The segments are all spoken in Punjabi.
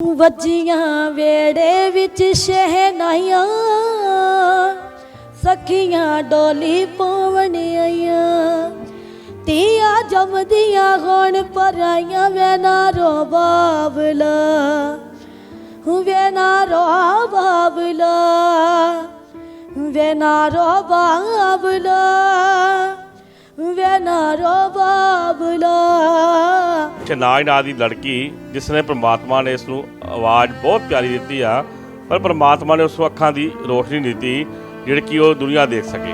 ਵੱਜੀਆਂ ਵੇੜੇ ਵਿੱਚ ਸ਼ਹਿਨਾਈਆਂ ਸਖੀਆਂ ਡੋਲੀ ਪਾਵਣ ਆਈਆਂ। ਤੀਆ ਜਮਦੀਆਂ ਹੋਣ ਪਰਾਈਆਂ ਵੇ ਨਾ ਰੋ ਬਾਬਲਾ ਵੇ ਨਾ ਰੋ ਬਾਬਲਾ ਵੇ ਨਾ ਰੋ ਬਾਬਲਾ ਵੇ ਬਾਬਲਾ ਸ਼ਨਾਜ ਨਾਂ ਦੀ ਲੜਕੀ, ਜਿਸ ਨੇ ਪ੍ਰਮਾਤਮਾ ਨੇ ਇਸ ਨੂੰ ਆਵਾਜ਼ ਬਹੁਤ ਪਿਆਰੀ ਦਿੱਤੀ ਆ, ਪਰ ਪ੍ਰਮਾਤਮਾ ਨੇ ਉਸ ਨੂੰ ਅੱਖਾਂ ਦੀ ਰੋਸ਼ਨੀ ਦਿੱਤੀ, ਜਿਹੜੀ ਕਿ ਉਹ ਦੁਨੀਆ ਦੇਖ ਸਕੇ।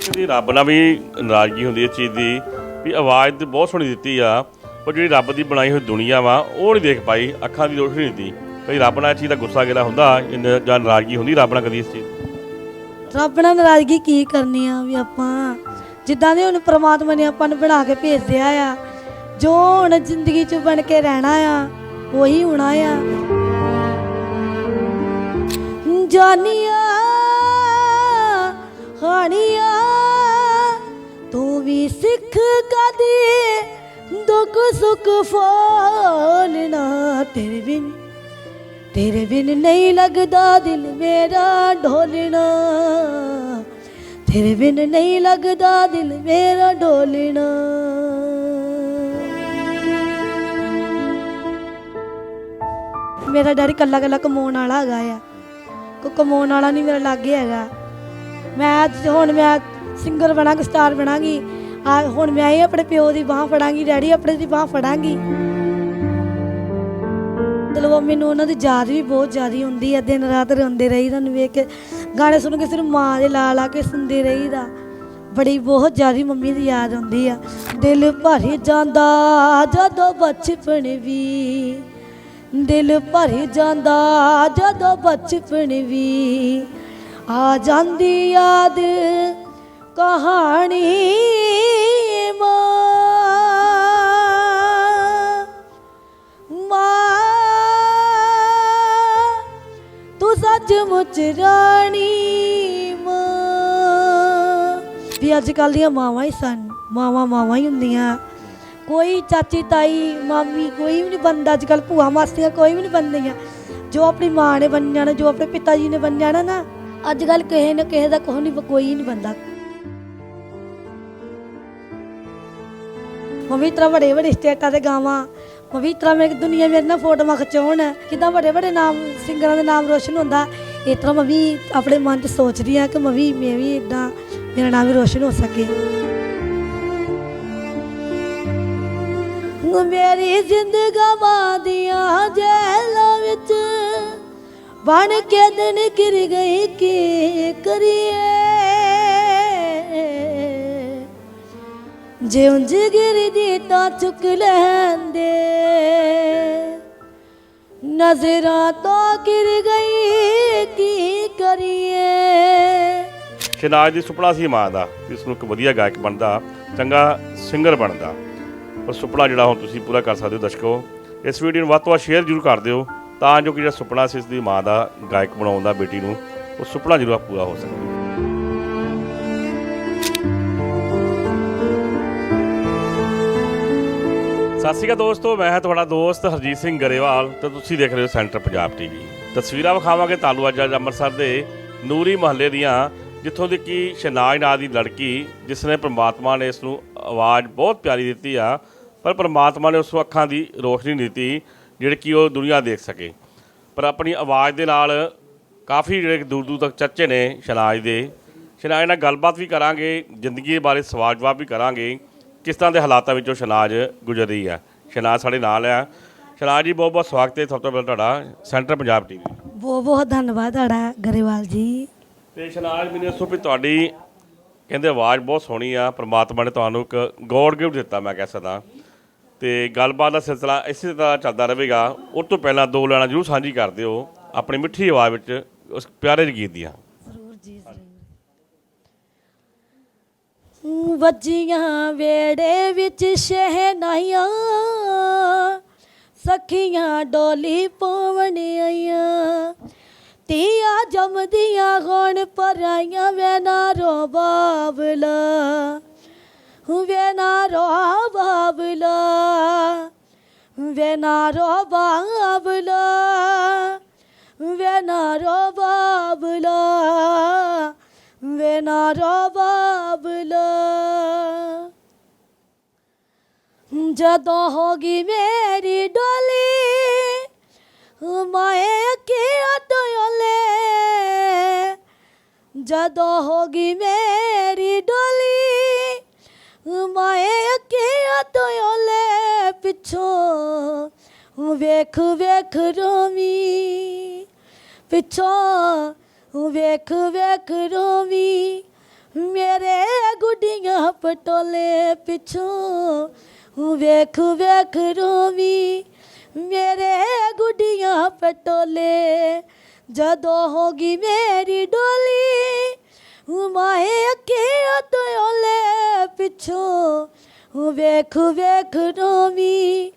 ਜਿਹੜੀ ਰੱਬ ਨਾਲ ਵੀ ਨਾਰਾਜ਼ਗੀ ਹੁੰਦੀ ਹੈ ਇਸ ਚੀਜ਼ ਦੀ, ਵੀ ਆਵਾਜ਼ ਤੇ ਬਹੁਤ ਸੋਹਣੀ ਦਿੱਤੀ ਆ, ਪਰ ਜਿਹੜੀ ਰੱਬ ਦੀ ਬਣਾਈ ਹੋਈ ਦੁਨੀਆ ਵਾ, ਉਹ ਨਹੀਂ ਦੇਖ ਪਾਈ, ਅੱਖਾਂ ਦੀ ਰੋਸ਼ਨੀ ਨਹੀਂ ਦਿੱਤੀ। ਕਈ ਰੱਬ ਨਾਲ ਇਹ ਚੀਜ਼ ਦਾ ਗੁੱਸਾ ਗਿਲਾ ਹੁੰਦਾ ਜਾਂ ਨਾਰਾਜ਼ਗੀ ਹੁੰਦੀ ਰੱਬ ਨਾਲ ਕਦੀ ਇਸ ਚੀਜ਼ ਰੱਬ ਨਾਲ ਨਾਰਾਜ਼ਗੀ ਕੀ ਕਰਨੀ ਆ ਵੀ ਆਪਾਂ? ਜਿੱਦਾਂ ਦੇ ਹੁਣ ਪ੍ਰਮਾਤਮਾ ਨੇ ਆਪਾਂ ਨੂੰ ਬਣਾ ਕੇ ਭੇਜਿਆ ਆ, ਜੋ ਹੁਣ ਜ਼ਿੰਦਗੀ 'ਚ ਬਣ ਕੇ ਰਹਿਣਾ ਆ, ਉਹੀ ਹੋਣਾ ਆ। ਜਾਨੀਆ ਹਾਨੀਆ ਤੂੰ ਵੀ ਸਿੱਖ ਕਦੀ ਦੁੱਖ ਸੁੱਖ ਫੋਲਣਾ ਤੇਰੇ ਬਿਨ। ਤੇਰੇ ਬਿਨ ਨਹੀਂ ਲੱਗਦਾ ਦਿਲ ਮੇਰਾ ਢੋਲਣਾ ਤੇਰੇ ਬਿਨ ਨਹੀਂ ਲੱਗਦਾ ਦਿਲ ਮੇਰਾ ਢੋਲਣਾ ਮੇਰਾ ਡੈਡੀ ਕੱਲਾ ਕੱਲਾ ਕਮਾਉਣ ਵਾਲਾ ਹੈਗਾ ਆ। ਕੋ ਕਮਾਉਣ ਵਾਲਾ ਨਹੀਂ ਮੇਰਾ ਲਾਗੇ ਹੈਗਾ। ਮੈਂ ਅੱਜ ਹੁਣ ਮੈਂ ਸਿੰਗਰ ਬਣਾਂਗੀ ਸਟਾਰ ਬਣਾਂਗੀ। ਹੁਣ ਮੈਂ ਹੀ ਆਪਣੇ ਪਿਓ ਦੀ ਬਾਹ ਫੜਾਂਗੀ, ਡੈਡੀ ਆਪਣੇ ਦੀ ਬਾਹ ਫੜਾਂਗੀ। ਮਤਲਬ ਮੈਨੂੰ ਉਹਨਾਂ ਦੀ ਯਾਦ ਵੀ ਬਹੁਤ ਜ਼ਿਆਦੀ ਹੁੰਦੀ ਹੈ ਦਿਨ ਰਾਤ ਰੋਂਦੇ ਰਹੀ ਤੁਹਾਨੂੰ ਵੇਖ ਕੇ। ਗਾਣੇ ਸੁਣ ਕੇ ਸਿਰਫ ਮਾਂ ਦੇ ਲਾ ਲਾ ਕੇ ਸੁਣਦੇ ਰਹੀਦਾ। ਬੜੀ ਬਹੁਤ ਜ਼ਿਆਦੀ ਮੰਮੀ ਦੀ ਯਾਦ ਆਉਂਦੀ ਆ। ਦਿਲ ਭਰ ਜਾਂਦਾ ਜਦੋਂ ਬਚਪਨ ਵੀ। ਦਿਲ ਭਰ ਜਾਂਦਾ ਜਦੋਂ ਬਚਪਨ ਵੀ। ਆ ਜਾਂਦੀ ਯਾਦ ਕਹਾਣੀ ਤੂੰ ਸੱਚਮੁੱਚ ਰਾਣੀ ਮਾਂ। ਵੀ ਅੱਜ ਕੱਲ ਦੀਆਂ ਮਾਵਾਂ ਹੀ ਸਨ, ਮਾਵਾਂ ਮਾਵਾਂ ਹੀ ਹੁੰਦੀਆਂ। ਕੋਈ ਚਾਚੀ ਤਾਈ, ਮਾਮੀ ਕੋਈ ਵੀ ਨਹੀਂ ਬੰਦਾ ਅੱਜ ਕੱਲ ਭੂਆ ਮਾਸੀਆਂ ਕੋਈ ਵੀ ਨਹੀਂ ਬੰਦੀਆਂ ਜੋ ਆਪਣੀ ਮਾਂ ਨੇ ਬਣ ਜਾਣਾ ਜੋ ਆਪਣੇ ਪਿਤਾ ਜੀ ਨੇ ਬਣ ਜਾਣਾ ਨਾ, ਅੱਜ ਕੱਲ ਕਿਸੇ ਨਾ ਕਿਸੇ ਦਾ ਕੋਈ ਨਹੀਂ ਕੋਈ ਨਹੀਂ ਬੰਦਾ ਮੈਂ ਵੀ ਤਰ੍ਹਾਂ ਬੜੇ ਵੱਡੇ ਸਟੇਟਾਂ ਤੇ ਗਾਵਾਂ ਮੈਂ ਵੀ ਮੇਰੇ ਦੁਨੀਆ ਮੇਰੇ ਨਾਲ ਫੋਟੋਆਂ ਖਿਚਾਉਣ। ਕਿਦਾਂ ਵੱਡੇ ਵੱਡੇ ਨਾਮ, ਸਿੰਗਰਾਂ ਦੇ ਨਾਮ ਰੋਸ਼ਨ ਹੁੰਦਾ। ਇਸ ਤਰ੍ਹਾਂ ਮੈਂ ਵੀ ਆਪਣੇ ਮਨ 'ਚ ਸੋਚਦੀ ਆ ਕਿ ਮੈਂ ਵੀ ਮੈਂ ਵੀ ਇਦਾਂ ਮੇਰਾ ਨਾਮ ਵੀ ਰੋਸ਼ਨ ਹੋ ਸਕੇ। ਮੇਰੀ ਜ਼ਿੰਦਗਾਂ ਦੀਆਂ ਜੇਲਾਂ ਵਿੱਚ ਬਣ ਕੇ ਦਿਨ ਗਿਰ ਗਈ, ਕੀ ਕਰੀਏ? ਜੇ ਉਂਝ ਗਿਰਦੀ ਤਾਂ ਚੁੱਕ ਲੈਂਦੇ। ਨਜ਼ਰਾਂ ਤੋਂ ਗਿਰ ਗਈ, ਕੀ ਕਰੀਏ? ਸ਼ਨਾਜ ਦੀ ਸੁਪਨਾ ਸੀ ਮਾਂ ਦਾ ਕਿ ਇਸ ਨੂੰ ਇੱਕ ਵਧੀਆ ਗਾਇਕ ਬਣਦਾ, ਚੰਗਾ ਸਿੰਗਰ ਬਣਦਾ। ਪਰ ਸੁਪਨਾ ਜਿਹੜਾ ਹੁਣ ਤੁਸੀਂ ਪੂਰਾ ਕਰ ਸਕਦੇ ਹੋ ਦਰਸ਼ਕੋ, ਇਸ ਵੀਡੀਓ ਨੂੰ ਵੱਧ ਤੋਂ ਵੱਧ ਸ਼ੇਅਰ ਜ਼ਰੂਰ ਕਰ ਦਿਓ, ਤਾਂ ਜੋ ਕਿ ਜਿਹੜਾ ਸੁਪਨਾ ਸੀ ਇਸ ਦੀ ਮਾਂ ਦਾ ਗਾਇਕ ਬਣਾਉਣ ਦਾ ਬੇਟੀ ਨੂੰ, ਉਹ ਸੁਪਨਾ ਜ਼ਰੂਰ ਪੂਰਾ ਹੋ ਸਕੇ। ਸਤਿ ਸ਼੍ਰੀ ਅਕਾਲ ਦੋਸਤੋ, ਮੈਂ ਹਾਂ ਤੁਹਾਡਾ ਦੋਸਤ ਹਰਜੀਤ ਸਿੰਘ ਗਰੇਵਾਲ ਤੇ ਤੁਸੀਂ ਦੇਖ ਰਹੇ ਹੋ ਸੈਂਟਰ ਪੰਜਾਬ ਟੀਵੀ। ਤਸਵੀਰਾਂ ਵਿਖਾਵਾਂਗੇ ਤੁਹਾਨੂੰ ਅੱਜ ਅੱਜ ਅੰਮ੍ਰਿਤਸਰ ਦੇ ਨੂਰੀ ਮਹੱਲੇ ਦੀਆਂ, ਜਿੱਥੋਂ ਦੀ ਕਿ ਸ਼ਨਾਜ ਨਾਂ ਦੀ ਲੜਕੀ, ਜਿਸ ਨੇ ਪ੍ਰਮਾਤਮਾ ਨੇ ਇਸ ਨੂੰ ਆਵਾਜ਼ ਬਹੁਤ ਪਿਆਰੀ ਦਿੱਤੀ ਆ, ਪਰ ਪ੍ਰਮਾਤਮਾ ਨੇ ਉਸ ਨੂੰ ਅੱਖਾਂ ਦੀ ਰੋਸ਼ਨੀ ਦਿੱਤੀ, ਜਿਹੜੀ ਕਿ ਉਹ ਦੁਨੀਆ ਦੇਖ ਸਕੇ। ਪਰ ਆਪਣੀ ਆਵਾਜ਼ ਦੇ ਨਾਲ ਕਾਫੀ ਜਿਹੜੇ ਦੂਰ ਦੂਰ ਤੱਕ ਚਰਚੇ ਨੇ ਸ਼ਨਾਜ ਦੇ। ਸ਼ਨਾਜ ਨਾਲ ਗੱਲਬਾਤ ਵੀ ਕਰਾਂਗੇ, ਜ਼ਿੰਦਗੀ ਬਾਰੇ ਸਵਾਲ ਜਵਾਬ ਵੀ ਕਰਾਂਗੇ। ਕਿਸ ਤਰ੍ਹਾਂ ਦੇ ਹਾਲਾਤਾਂ ਵਿੱਚੋਂ ਸ਼ਨਾਜ ਗੁਜ਼ਰ ਰਹੀ ਆ? ਸ਼ਨਾਜ ਸਾਡੇ ਨਾਲ ਆ। ਸ਼ਨਾਜ ਜੀ ਬਹੁਤ ਬਹੁਤ ਸਵਾਗਤ ਹੈ ਸਭ ਤੋਂ ਪਹਿਲਾਂ ਤੁਹਾਡਾ ਸੈਂਟਰ ਪੰਜਾਬ ਟੀਵੀ। ਬਹੁਤ ਬਹੁਤ ਧੰਨਵਾਦ ਤੁਹਾਡਾ ਗਰੇਵਾਲ ਜੀ। ਤੇ ਸ਼ਨਾਜ ਮੈਨੂੰ ਦੱਸੋ ਵੀ ਤੁਹਾਡੀ ਕਹਿੰਦੇ ਆਵਾਜ਼ ਬਹੁਤ ਸੋਹਣੀ ਆ ਪ੍ਰਮਾਤਮਾ ਨੇ ਤੁਹਾਨੂੰ ਇੱਕ ਗੋਡ ਗਿਫਟ ਦਿੱਤਾ ਮੈਂ ਕਹਿ ਸਕਦਾ। ਤੇ ਗੱਲਬਾਤ ਦਾ ਸਿਲਸਿਲਾ ਇਸੇ ਤਰ੍ਹਾਂ ਚੱਲਦਾ ਰਹੇਗਾ। ਉਸ ਤੋਂ ਪਹਿਲਾਂ ਦੋ ਲੈਣਾ ਜਰੂਰ ਸਾਂਝੀ ਕਰ ਦਿਓ ਆਪਣੀ ਮਿੱਠੀ ਆਵਾਜ਼ ਵਿੱਚ ਉਸ ਪਿਆਰੇ ਜਿਹੇ ਗੀਤ ਦੀਆਂ ਜ਼ਰੂਰ ਜੀ ਜ਼ਰੂਰ ਵੱਜੀਆਂ ਵੇੜੇ ਵਿੱਚ ਸ਼ਹਿਨਾਈਆਂ ਸਖੀਆਂ ਡੋਲੀ ਪਾਵਣ ਆਈਆਂ। ਤੀਆ ਜਮਦੀਆਂ ਹੋਣ ਪਰਾਈਆਂ ਵੇ ਨਾ ਰੋ ਬਾਬਲਾ ਵੇ ਨਾ ਰੋ ਬਾਬਲਾ ਵੇ ਨਾਰੋ ਬਾਬਲਾ ਵੇ ਨਾਰੋ ਬਾਬਲਾ ਵੇ ਨਾਰੋ ਬਾਬਲਾ ਜਦੋਂ ਹੋਗੀ ਮੇਰੀ ਡੋਲੀ, ਮਾਏ ਅੱਖੀਆਂ ਟੋਲੇ ਜਦੋਂ ਹੋਗੀ ਮੇਰੀ ਡੋਲੀ, ਮਾਏ ਅੱਖੀਆਂ ਟੋਲੇ ਪਿੱਛੋਂ ਵੇਖ ਵੇਖ ਰੋਵੀ, ਪਿੱਛੋਂ ਵੇਖ ਵੇਖ ਰੋਵੀ ਮੇਰੇ ਗੁੱਡੀਆਂ ਪਟੋਲੇ ਪਿੱਛੋਂ ਵੇਖ ਵੇਖ ਰੋਵੀ ਮੇਰੇ ਗੁੱਡੀਆਂ ਪਟੋਲੇ ਜਦੋਂ ਹੋਗੀ ਮੇਰੀ ਡੋਲੀ ਮਾਏ ਅੱਖੀਆਂ ਤੋਲੇ ਪਿੱਛੋਂ ਵੇਖ ਵੇਖ ਰੋਵੀ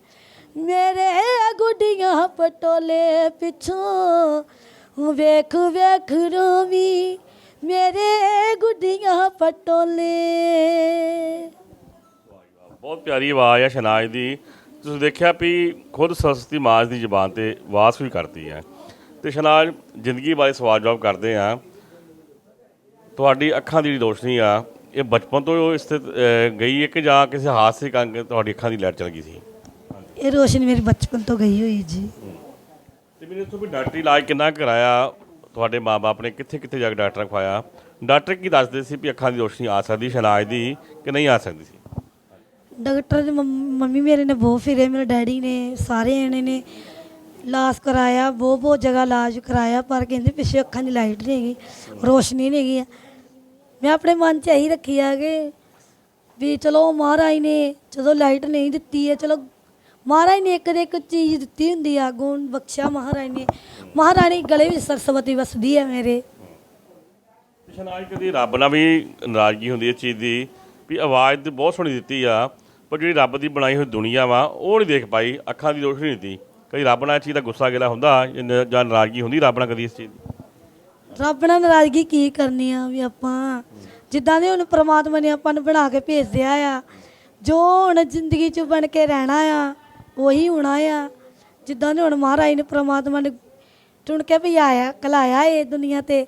ਮੇਰੇ ਗੁੱਡੀਆਂ ਪਟੋਲੇ ਪਿੱਛੋਂ ਵੇਖ ਵੇਖ ਰੋਵੀ ਮੇਰੇ ਗੁੱਡੀਆਂ ਪਟੋਲੇ। ਬਹੁਤ ਪਿਆਰੀ ਆਵਾਜ਼ ਹੈ ਸ਼ਨਾਜ ਦੀ। ਤੁਸੀਂ ਦੇਖਿਆ ਵੀ ਖੁਦ ਸਰਸਵਤੀ ਮਾਜ ਦੀ ਜ਼ੁਬਾਨ ਤੇ ਵਾਸ ਵੀ ਕਰਦੀ ਹੈ ਤੇ ਸ਼ਨਾਜ ਜ਼ਿੰਦਗੀ ਬਾਰੇ ਸਵਾਲ ਜਵਾਬ ਕਰਦੇ ਆ। ਤੁਹਾਡੀ ਅੱਖਾਂ ਦੀ ਜਿਹੜੀ ਰੋਸ਼ਨੀ ਆ ਇਹ ਬਚਪਨ ਤੋਂ ਇਸ ਤੇ ਗਈ ਹੈ ਕਿ ਜਾਂ ਕਿਸੇ ਹਾਦਸੇ ਕਾਰਨ ਤੁਹਾਡੀ ਅੱਖਾਂ ਦੀ ਲਾਈਟ ਚਲ ਗਈ ਸੀ? ਇਹ ਰੋਸ਼ਨੀ ਮੇਰੀ ਬਚਪਨ ਤੋਂ ਗਈ ਹੋਈ ਜੀ। ਤੇ ਮੈਨੂੰ ਇੱਥੋਂ ਵੀ ਡਾਕਟਰੀ ਇਲਾਜ ਕਿੰਨਾ ਕਰਾਇਆ? ਤੁਹਾਡੇ ਮਾਪੇ ਨੇ ਕਿੱਥੇ ਕਿੱਥੇ ਜਾ ਕੇ ਡਾਕਟਰ ਰਖਵਾਇਆ? ਡਾਕਟਰ ਕੀ ਦੱਸਦੇ ਸੀ ਵੀ ਅੱਖਾਂ ਦੀ ਰੋਸ਼ਨੀ ਆ ਸਕਦੀ ਸ਼ਨਾਜ ਦੀ ਕਿ ਨਹੀਂ ਆ ਸਕਦੀ ਸੀ? ਡਾਕਟਰ ਦੇ ਮੰਮੀ ਮੇਰੇ ਨੇ ਬਹੁਤ ਫਿਰੇ, ਮੇਰੇ ਡੈਡੀ ਨੇ, ਸਾਰੇ ਜਣੇ ਨੇ ਇਲਾਜ ਕਰਾਇਆ, ਬਹੁਤ ਬਹੁਤ ਜਗ੍ਹਾ ਇਲਾਜ ਕਰਾਇਆ, ਪਰ ਕਹਿੰਦੇ ਪਿੱਛੇ ਅੱਖਾਂ ਦੀ ਲਾਈਟ ਨਹੀਂ ਹੈਗੀ, ਰੋਸ਼ਨੀ ਨਹੀਂ ਹੈਗੀ ਆ। ਮੈਂ ਆਪਣੇ ਮਨ 'ਚ ਇਹੀ ਰੱਖੀ ਆ ਕਿ ਵੀ ਚਲੋ ਮਹਾਰਾਜ ਨੇ ਜਦੋਂ ਲਾਈਟ ਨਹੀਂ ਦਿੱਤੀ ਹੈ, ਚਲੋ ਮਹਾਰਾਜ ਨੇ ਇੱਕ ਦੇ ਇੱਕ ਚੀਜ਼ ਦਿੱਤੀ ਹੁੰਦੀ ਆ ਗੁਣ ਬਖਸ਼ਿਆ ਮਹਾਰਾਜ ਨੇ। ਮਹਾਰਾਣੀ ਗਲੇ ਵਿੱਚ ਸਰਸਵਤੀ ਵਸਦੀ ਹੈ ਮੇਰੇ। ਸ਼ਨਾਜ ਕਦੀ ਰੱਬ ਨਾਲ ਵੀ ਨਾਰਾਜ਼ਗੀ ਹੁੰਦੀ ਹੈ ਇਸ ਚੀਜ਼ ਦੀ ਵੀ ਆਵਾਜ਼ ਤੇ ਬਹੁਤ ਸੋਹਣੀ ਦਿੱਤੀ ਆ ਪਰ ਜਿਹੜੀ ਰੱਬ ਦੀ ਬਣਾਈ ਹੋਈ ਦੁਨੀਆ ਵਾ ਉਹ ਨਹੀਂ ਦੇਖ ਪਾਈ ਅੱਖਾਂ ਦੀ ਰੋਸ਼ਨੀ ਨਹੀਂ ਦਿੱਤੀ। ਕਦੀ ਰੱਬ ਨਾਲ ਚੀਜ਼ ਦਾ ਗੁੱਸਾ ਗਿਲਾ ਹੁੰਦਾ ਜਾਂ ਨਾਰਾਜ਼ਗੀ ਹੁੰਦੀ ਰੱਬ ਨਾਲ ਕਦੀ ਇਸ ਚੀਜ਼ ਦੀ? ਰੱਬ ਨਾਲ ਨਾਰਾਜ਼ਗੀ ਕੀ ਕਰਨੀ ਆ ਵੀ ਆਪਾਂ? ਜਿੱਦਾਂ ਦੇ ਹੁਣ ਪ੍ਰਮਾਤਮਾ ਨੇ ਆਪਾਂ ਨੂੰ ਬਣਾ ਕੇ ਭੇਜ ਦਿਆ ਆ ਜੋ ਹੁਣ ਜ਼ਿੰਦਗੀ 'ਚ ਬਣ ਕੇ ਰਹਿਣਾ ਆ ਉਹੀ ਹੋਣਾ ਆ। ਜਿੱਦਾਂ ਦੇ ਹੁਣ ਮਹਾਰਾਜ ਨੇ ਪ੍ਰਮਾਤਮਾ ਨੇ ਚੁਣ ਕੇ ਵੀ ਆਇਆ ਕਲਾਇਆ ਇਹ ਦੁਨੀਆ ਤੇ।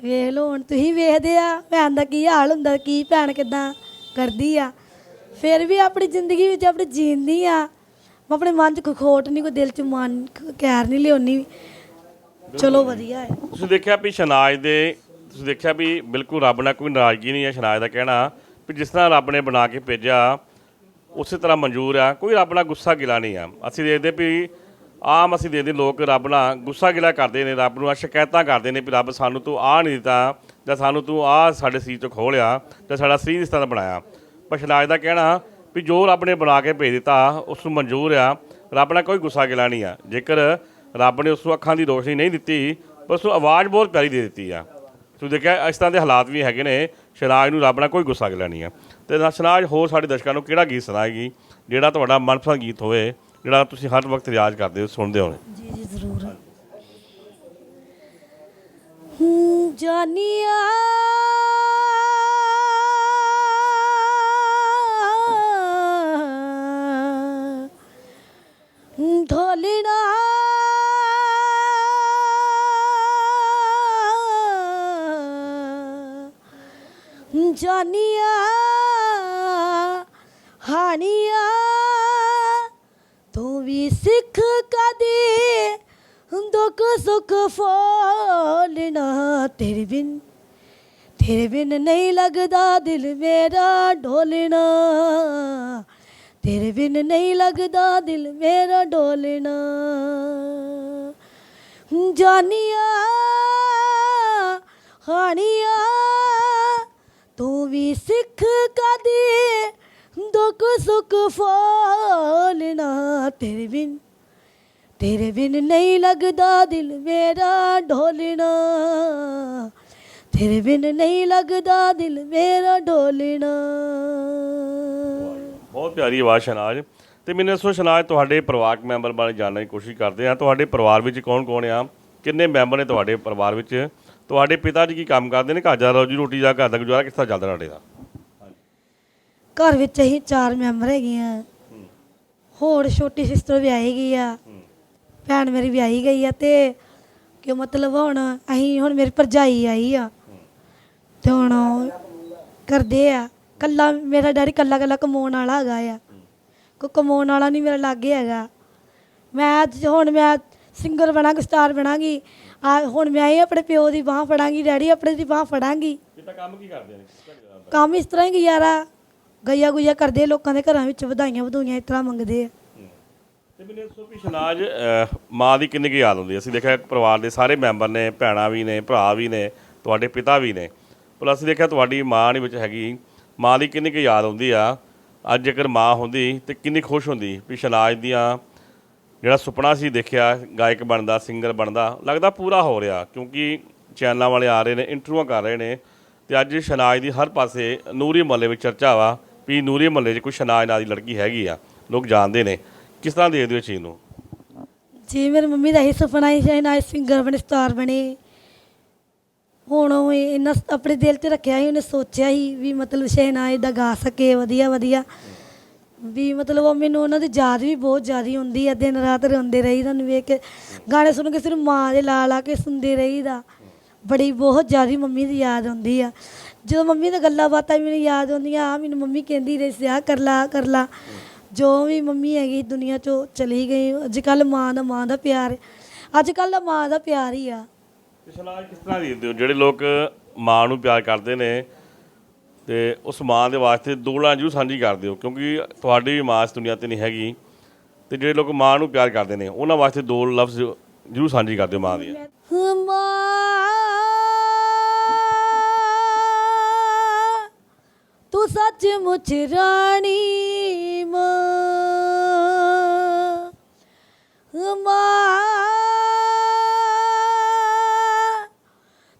ਵੇਖ ਲਓ ਹੁਣ ਤੁਸੀਂ ਵੇਖਦੇ ਆ ਭੈਣ ਦਾ ਕੀ ਹਾਲ ਹੁੰਦਾ ਕੀ ਭੈਣ ਕਿਦਾਂ ਕਰਦੀ ਆ। ਫਿਰ ਵੀ ਆਪਣੀ ਜ਼ਿੰਦਗੀ ਵਿੱਚ ਆਪਣੀ ਜੀਂਦੀ ਆ। ਮੈਂ ਆਪਣੇ ਮਨ 'ਚ ਕੋਈ ਖੋਟ ਨਹੀਂ ਕੋਈ ਦਿਲ 'ਚ ਮਨ ਕੈਰ ਨਹੀਂ ਲਿਆਉਣੀ। ਚਲੋ ਵਧੀਆ ਹੈ। ਤੁਸੀਂ ਦੇਖਿਆ ਵੀ ਸ਼ਨਾਜ ਦੇ ਤੁਸੀਂ ਦੇਖਿਆ ਵੀ ਬਿਲਕੁਲ ਰੱਬ ਨਾਲ ਕੋਈ ਨਾਰਾਜ਼ਗੀ ਨਹੀਂ ਹੈ ਸ਼ਨਾਜ ਦਾ ਕਹਿਣਾ। ਵੀ ਜਿਸ ਤਰ੍ਹਾਂ ਰੱਬ ਨੇ ਬਣਾ ਕੇ ਭੇਜਿਆ ਉਸੇ ਤਰ੍ਹਾਂ ਮਨਜ਼ੂਰ ਆ। ਕੋਈ ਰੱਬ ਨਾਲ ਗੁੱਸਾ ਗਿਲਾ ਨਹੀਂ ਆ। ਅਸੀਂ ਦੇਖਦੇ ਵੀ ਆਮ ਅਸੀਂ ਦੇਖਦੇ ਲੋਕ ਰੱਬ ਨਾਲ ਗੁੱਸਾ ਗਿਲਾ ਕਰਦੇ ਨੇ, ਰੱਬ ਨੂੰ ਆ ਸ਼ਿਕਾਇਤਾਂ ਕਰਦੇ ਨੇ ਵੀ ਰੱਬ ਸਾਨੂੰ ਤੂੰ ਆ ਨਹੀਂ ਦਿੱਤਾ ਜਾਂ ਸਾਨੂੰ ਤੂੰ ਆ ਸਾਡੇ ਸਰੀਰ ਚੋਂ ਖੋਲਿਆ ਜਾਂ ਸਾਡਾ ਸਰੀਰ ਇਸ ਤਰ੍ਹਾਂ ਬਣਾਇਆ। ਪਰ ਸ਼ਨਾਜ ਦਾ ਕਹਿਣਾ ਵੀ ਜੋ ਰੱਬ ਨੇ ਬਣਾ ਕੇ ਭੇਜ ਦਿੱਤਾ, ਉਸ ਨੂੰ ਮਨਜ਼ੂਰ ਆ। ਰੱਬ ਨਾਲ ਕੋਈ ਗੁੱਸਾ ਗਿਲਾ ਨਹੀਂ ਆ। ਜੇਕਰ ਰੱਬ ਨੇ ਉਸ ਨੂੰ ਅੱਖਾਂ ਦੀ ਰੋਸ਼ਨੀ ਨਹੀਂ ਦਿੱਤੀ, ਪਰ ਉਸ ਨੂੰ ਆਵਾਜ਼ ਬਹੁਤ ਪਿਆਰੀ ਦੇ ਦਿੱਤੀ ਆ। ਤੁਸੀਂ ਦੇਖਿਆ ਇਸ ਤਰ੍ਹਾਂ ਦੇ ਹਾਲਾਤ ਵੀ ਹੈਗੇ ਨੇ ਸ਼ਨਾਜ ਨੂੰ ਰੱਬ ਨਾਲ ਕੋਈ ਗੁੱਸਾ ਗਿਲਾ ਨਹੀਂ ਆ। ਤੇ ਨਾ ਸ਼ਨਾਜ ਹੋਰ ਸਾਡੇ ਦਰਸ਼ਕਾਂ ਨੂੰ ਕਿਹੜਾ ਗੀਤ ਸੁਣਾਏਗੀ, ਜਿਹੜਾ ਤੁਹਾਡਾ ਮਨਪਸੰਦ ਗੀਤ ਹੋਵੇ, ਜਿਹੜਾ ਤੁਸੀਂ ਹਰ ਵਕਤ ਰਿਆਜ਼ ਕਰਦੇ ਹੋ, ਸੁਣਦੇ ਹੋ ਜੀ ਜੀ, ਜ਼ਰੂਰ। ਜਾਨੀਆ। ਢੋਲਣਾ। ਜਾਨੀਆ। ਹਾਨੀਆ ਤੂੰ ਵੀ ਸਿੱਖ ਕਦੇ? ਦੁੱਖ ਸੁੱਖ ਫੋਲਣਾ ਤੇਰੇ ਬਿਨ। ਤੇਰੇ ਬਿਨ ਨਹੀਂ ਲੱਗਦਾ ਦਿਲ ਮੇਰਾ ਢੋਲਣਾ ਤੇਰੇ ਬਿਨ ਨਹੀਂ ਲੱਗਦਾ ਦਿਲ ਮੇਰਾ ਢੋਲਣਾ ਜਾਨੀਆ ਹਾਨੀਆ ਤੂੰ ਵੀ ਸਿੱਖ ਕਦੇ? ਦੁੱਖ ਸੁੱਖ ਫੋਲਣਾ ਤੇਰੇ ਬਿਨ ਤੇਰੇ ਬਿਨ ਨਹੀਂ ਲੱਗਦਾ ਦਿਲ ਮੇਰਾ ਢੋਲਣਾ ਤੇਰੇ ਬਿਨ ਨਹੀਂ ਲੱਗਦਾ ਦਿਲ ਮੇਰਾ ਢੋਲਣਾ ਬਹੁਤ ਪਿਆਰੀ ਆਵਾਜ਼ ਸ਼ਨਾਜ। ਤੇ ਮੈਨੂੰ ਦੱਸੋ ਸ਼ਨਾਜ, ਤੁਹਾਡੇ ਪਰਿਵਾਰਕ ਮੈਂਬਰ ਬਾਰੇ ਜਾਣਨ ਦੀ ਕੋਸ਼ਿਸ਼ ਕਰਦੇ ਆ ਤੁਹਾਡੇ ਪਰਿਵਾਰ ਵਿੱਚ ਕੌਣ ਕੌਣ ਆ? ਕਿੰਨੇ ਮੈਂਬਰ ਨੇ ਤੁਹਾਡੇ ਪਰਿਵਾਰ ਵਿੱਚ? ਤੁਹਾਡੇ ਪਿਤਾ ਜੀ ਕੀ ਕੰਮ ਕਰਦੇ ਨੇ? ਘਰ ਦਾ ਰੋਜੀ ਰੋਟੀ ਦਾ, ਘਰ ਦਾ ਗੁਜ਼ਾਰਾ ਕਿਸ ਤਰ੍ਹਾਂ ਚੱਲਦਾ ਤੁਹਾਡੇ ਦਾ? ਘਰ ਵਿੱਚ ਅਸੀਂ ਚਾਰ ਮੈਂਬਰ ਹੈਗੇ ਆ। ਹੋਰ ਛੋਟੀ ਸਿਸਟਰ ਵਿਆਹੀ ਗਈ ਆ। ਭੈਣ ਮੇਰੀ ਵਿਆਹੀ ਗਈ ਆ ਤੇ ਕਿ ਮਤਲਬ ਹੁਣ ਅਸੀਂ ਹੁਣ ਮੇਰੀ ਭਰਜਾਈ ਆਈ ਆ। ਤੇ ਹੁਣ ਉਹ ਕਰਦੇ ਆ। ਕੱਲਾ ਮੇਰਾ ਡੈਡੀ ਕੱਲਾ ਕੱਲਾ ਕਮਾਉਣ ਵਾਲਾ ਹੈਗਾ ਆ। ਕੋਈ ਕਮਾਉਣ ਵਾਲਾ ਨਹੀਂ ਮੇਰਾ ਲਾਗੇ ਹੈਗਾ। ਮੈਂ ਅੱਜ ਹੁਣ ਮੈਂ ਸਿੰਗਰ ਬਣਾਂਗੀ ਸਟਾਰ ਬਣਾਂਗੀ। ਆ ਹੁਣ ਮੈਂ ਹੀ ਆਪਣੇ ਪਿਓ ਦੀ ਬਾਹ ਫੜਾਂਗੀ ਡੈਡੀ ਆਪਣੇ ਦੀ ਬਾਹ ਫੜਾਂਗੀ। ਕੰਮ ਕੀ ਕਰਦੇ ਨੇ? ਕੰਮ ਇਸ ਤਰ੍ਹਾਂ ਹੀ ਗੁਜ਼ਾਰਾ। ਗਈਆ ਗੁਈਆ ਕਰਦੇ ਲੋਕਾਂ ਦੇ ਘਰਾਂ ਵਿੱਚ ਵਧਾਈਆਂ ਵਧੂਈਆਂ ਇਸ ਤਰ੍ਹਾਂ ਮੰਗਦੇ ਆ। ਤੇ ਮੈਨੂੰ ਦੱਸੋ ਵੀ ਸ਼ਨਾਜ ਅਹ, ਮਾਂ ਦੀ ਕਿੰਨੀ ਕੁ ਯਾਦ ਹੁੰਦੀ ਹੈ? ਅਸੀਂ ਦੇਖਿਆ ਪਰਿਵਾਰ ਦੇ ਸਾਰੇ ਮੈਂਬਰ ਨੇ ਭੈਣਾਂ ਵੀ ਨੇ ਭਰਾ ਵੀ ਨੇ ਤੁਹਾਡੇ ਪਿਤਾ ਵੀ ਨੇ। ਪਰ ਅਸੀਂ ਦੇਖਿਆ ਤੁਹਾਡੀ ਮਾਂ ਨਹੀਂ ਵਿੱਚ ਹੈਗੀ। ਮਾਂ ਦੀ ਕਿੰਨੀ ਕੁ ਯਾਦ ਹੁੰਦੀ ਆ? ਅੱਜ ਜੇਕਰ ਮਾਂ ਹੁੰਦੀ ਤੇ ਕਿੰਨੀ ਖੁਸ਼ ਹੁੰਦੀ ਵੀ ਸ਼ਨਾਜ ਦੀਆਂ ਜਿਹੜਾ ਸੁਪਨਾ ਸੀ ਦੇਖਿਆ ਗਾਇਕ ਬਣਦਾ ਸਿੰਗਰ ਬਣਦਾ ਲੱਗਦਾ ਪੂਰਾ ਹੋ ਰਿਹਾ। ਕਿਉਂਕਿ ਚੈਨਲਾਂ ਵਾਲੇ ਆ ਰਹੇ ਨੇ ਇੰਟਰਵਿਊਆਂ ਕਰ ਰਹੇ ਨੇ। ਤੇ ਅੱਜ ਸ਼ਨਾਜ ਦੀ ਹਰ ਪਾਸੇ ਨੂਰੀ ਮਹੱਲੇ ਵਿੱਚ ਚਰਚਾ ਵਾ। ਵੀ ਨੂਰੀ ਮਹੱਲੇ 'ਚ ਕੋਈ ਸ਼ਨਾਜ ਨਾਂ ਦੀ ਲੜਕੀ ਹੈਗੀ ਆ, ਲੋਕ ਜਾਣਦੇ ਨੇ। ਕਿਸ ਤਰ੍ਹਾਂ ਦੇਖਦੇ ਹੋ ਇਸ ਚੀਜ਼ ਨੂੰ? ਜੀ ਮੇਰੀ ਮੰਮੀ ਦਾ ਇਹ ਸੁਪਨਾ ਸੀ ਕਿ ਸਿੰਗਰ ਬਣੇ ਸਟਾਰ ਬਣੇ। ਹੁਣ ਉਹ ਇਹਨਾਂ ਆਪਣੇ ਦਿਲ 'ਚ ਰੱਖਿਆ ਸੀ, ਉਹਨੇ ਸੋਚਿਆ ਸੀ ਵੀ ਮਤਲਬ ਸ਼ਹਿਨਾਜ਼ ਦਾ ਗਾ ਸਕੇ, ਵਧੀਆ ਵਧੀਆ। ਵੀ ਮਤਲਬ ਉਹ ਮੈਨੂੰ ਉਹਨਾਂ ਦੀ ਯਾਦ ਵੀ ਬਹੁਤ ਜ਼ਿਆਦੀ ਹੁੰਦੀ ਆ, ਦਿਨ ਰਾਤ ਰੋਂਦੇ ਰਹੀ ਤੁਹਾਨੂੰ ਵੇਖ ਕੇ। ਗਾਣੇ ਸੁਣ ਕੇ ਸਿਰ ਮਾਂ ਦੇ ਲਾ ਲਾ ਕੇ ਸੁਣਦੇ ਰਹੀਦਾ। ਬੜੀ ਬਹੁਤ ਜ਼ਿਆਦੀ ਮੰਮੀ ਦੀ ਯਾਦ ਆਉਂਦੀ ਆ। ਜਦੋਂ ਮੰਮੀ ਦੀਆਂ ਗੱਲਾਂ ਬਾਤਾਂ ਮੈਨੂੰ ਯਾਦ ਆਉਂਦੀਆਂ ਆ ਮੈਨੂੰ ਮੰਮੀ ਕਹਿੰਦੀ ਰਹੀ ਸੀ ਆ ਕਰ ਲਾ ਆਹ ਕਰ ਲਾ। ਜੋ ਵੀ ਮੰਮੀ ਹੈਗੀ ਦੁਨੀਆ ਚੋਂ ਚਲੀ ਗਈ ਅੱਜ ਕੱਲ ਮਾਂ ਦਾ ਮਾਂ ਦਾ ਪਿਆਰ ਅੱਜ ਕੱਲ ਦਾ ਮਾਂ ਦਾ ਪਿਆਰ ਹੀ ਆ। ਸ਼ਨਾਜ ਕਿਸ ਤਰ੍ਹਾਂ ਦੇਖਦੇ ਹੋ? ਜਿਹੜੇ ਲੋਕ ਮਾਂ ਨੂੰ ਪਿਆਰ ਕਰਦੇ ਨੇ ਤੇ ਉਸ ਮਾਂ ਦੇ ਵਾਸਤੇ ਦੋਲਾਂ ਜੂ ਸਾਂਝੀ ਕਰਦੇ ਹੋ ਕਿਉਂਕਿ ਤੁਹਾਡੀ ਵੀ ਮਾਂ ਇਸ ਦੁਨੀਆ ਤੇ ਨਹੀਂ ਹੈਗੀ। ਤੇ ਜਿਹੜੇ ਲੋਕ ਮਾਂ ਨੂੰ ਪਿਆਰ ਕਰਦੇ ਨੇ ਉਹਨਾਂ ਵਾਸਤੇ ਦੋ ਲਫ਼ਜ਼ ਜਰੂਰ ਸਾਂਝੀ ਕਰਦੇ ਹੋ ਮਾਂ ਦੀਆਂ। ਮਾਂ ਤੂੰ ਸੱਚ ਮੁੱਚ ਰਾਣੀ ਮਾਂ। ਮਾਂ।